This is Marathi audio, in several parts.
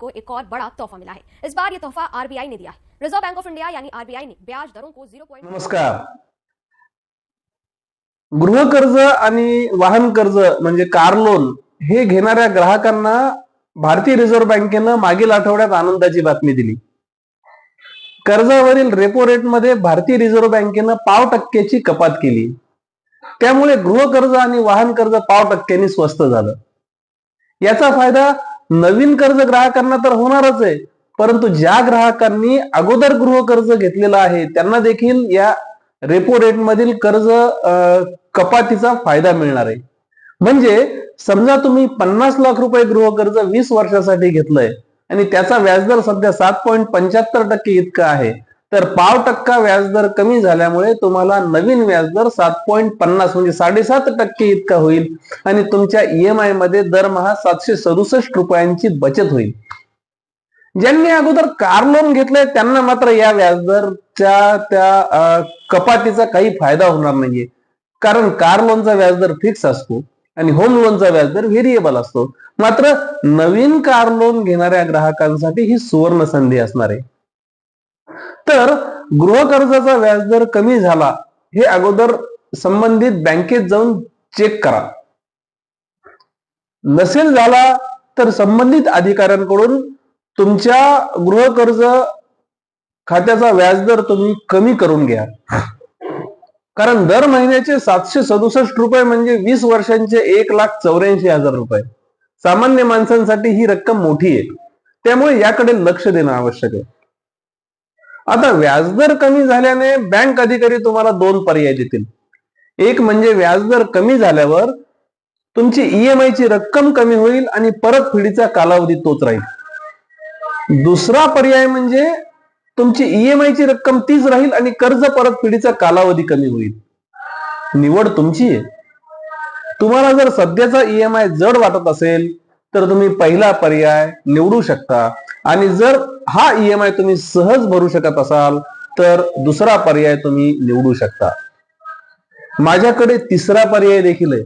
को एक और बड़ा तोहफा मिला है। इस बार ये तोहफा आरबीआई ने दिया है। रिजर्व बैंक ऑफ इंडिया यानी आरबीआई ने ब्याज दरों को जीरो पॉइंट नमस्कार। गृह कर्ज आणि वाहन कर्ज म्हणजे कार लोन हे घेणाऱ्या ग्राहकांना भारतीय रिझर्व्ह बँकेनं मागील आठवड्यात आनंदाची बातमी दिली. कर्जावरील रेपो रेटमध्ये भारतीय रिझर्व्ह बँकेनं पाव टक्क्याची कपात केली. त्यामुळे गृह कर्ज आणि वाहन कर्ज पाव टक्क्यांनी स्वस्त झालं. याचा फायदा नवीन कर्ज ग्राहकांना तर होणारच आहे. परंतु ज्या ग्राहकांनी अगोदर गृहकर्ज घेतलेलं आहे त्यांना देखील या रेपो रेट मधील कर्ज कपातीचा फायदा मिळणार आहे. म्हणजे समजा तुम्ही पन्नास लाख रुपये गृहकर्ज वीस वर्षासाठी घेतलंय आणि त्याचा व्याजदर सध्या सात पॉईंट पंच्याहत्तर टक्के इतका आहे. तर पाव टक्का व्याजदर कमी झाल्यामुळे तुम्हाला नवीन व्याजदर सात पॉईंट पन्नास म्हणजे साडेसात टक्के इतका होईल. आणि तुमच्या ईएमआयमध्ये दरमहा सातशे सदुसष्ट रुपयांची बचत होईल. ज्यांनी अगोदर कार लोन घेतलंय त्यांना मात्र या व्याजदरच्या त्या कपातीचा काही फायदा होणार नाहीये. कारण कार लोनचा व्याजदर फिक्स असतो आणि होम लोनचा व्याजदर व्हेरिएबल असतो. मात्र नवीन कार लोन घेणाऱ्या ग्राहकांसाठी ही सुवर्ण संधी असणार आहे. तर गृहकर्जाचा व्याजदर कमी झाला हे अगोदर संबंधित बँकेत जाऊन चेक करा. नसेल झाला तर संबंधित अधिकाऱ्यांकडून तुमच्या गृहकर्ज खात्याचा व्याजदर तुम्ही कमी करून घ्या. कारण दर महिन्याचे सातशे सदुसष्ट रुपये म्हणजे वीस वर्षांचे एक लाख चौऱ्याऐंशी हजार रुपये. सामान्य माणसांसाठी ही रक्कम मोठी आहे. त्यामुळे याकडे लक्ष देणं आवश्यक आहे. आता व्याजदर कमी झाल्याने बँक अधिकारी तुम्हाला दोन पर्याय देतील. एक म्हणजे व्याजदर कमी झाल्यावर तुमची ईएमआय ची रक्कम कमी होईल आणि परतफेडीचा कालावधी तोच राहील. दुसरा पर्याय म्हणजे तुमची ईएमआय ची रक्कम तीच राहील आणि कर्ज परतफेडीचा कालावधी कमी होईल. निवड तुमची आहे. तुम्हाला जर सध्याचा ईएमआय जड वाटत असेल तर तुम्ही पहिला पर्याय निवडू शकता. आणि जर हा ईएमआय तुम्ही सहज भरू शकत असाल तर दुसरा पर्याय तुम्ही निवडू शकता. माझ्याकडे तिसरा पर्याय देखील आहे.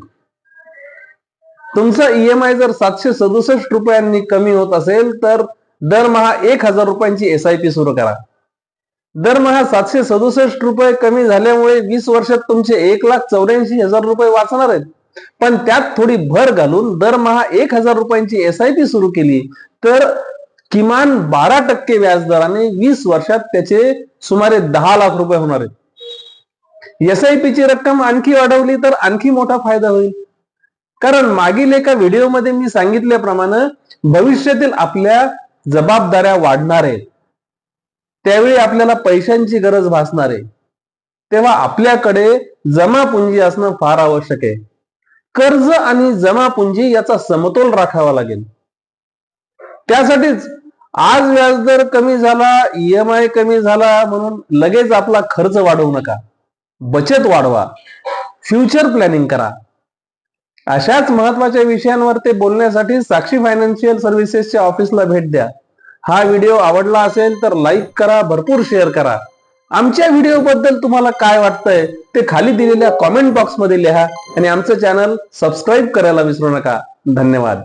तुमचा ईएमआय जर सातशे सदुसष्ट रुपयांनी कमी होत असेल तर दरमहा एक हजार रुपयांची एस आय पी सुरू करा. दरमहा सातशे सदुसष्ट रुपये कमी झाल्यामुळे वीस वर्षात तुमचे एक लाख चौऱ्याऐंशी हजार रुपये वाचणार आहेत. पण त्यात थोडी भर घालून दरमहा एक हजार रुपयांची एस आय पी सुरू केली तर किमान बारा टक्के व्याजदराने वीस वर्षात त्याचे सुमारे दहा लाख रुपये होणार आहेत. एसआयपीची ची रक्कम आणखी वाढवली तर आणखी मोठा फायदा होईल. कारण मागील एका व्हिडिओमध्ये मी सांगितल्याप्रमाणे भविष्यातील आपल्या जबाबदाऱ्या वाढणार आहेत. त्यावेळी आपल्याला पैशांची गरज भासणार आहे. तेव्हा आपल्याकडे जमा पुंजी असणं फार आवश्यक आहे. कर्ज आणि जमा पुंजी याचा समतोल राखावा लागेल. त्यासाठीच आज व्याजदर कमी झाला ईएमआय कमी झाला म्हणून लगेच आपला खर्च वाढवू नका. बचत वाढवा. फ्युचर प्लॅनिंग करा. अशाच महत्त्वाच्या विषयांवर ते बोलण्यासाठी साक्षी फायनान्शियल सर्व्हिसेसच्या ऑफिसला भेट द्या. हा व्हिडिओ आवडला असेल तर लाईक करा भरपूर शेअर करा. आमच्या व्हिडिओ बद्दल तुम्हाला काय वाटतंय ते खाली दिलेल्या कॉमेंट बॉक्समध्ये लिहा आणि आमचं चॅनल सबस्क्राईब करायला विसरू नका. धन्यवाद.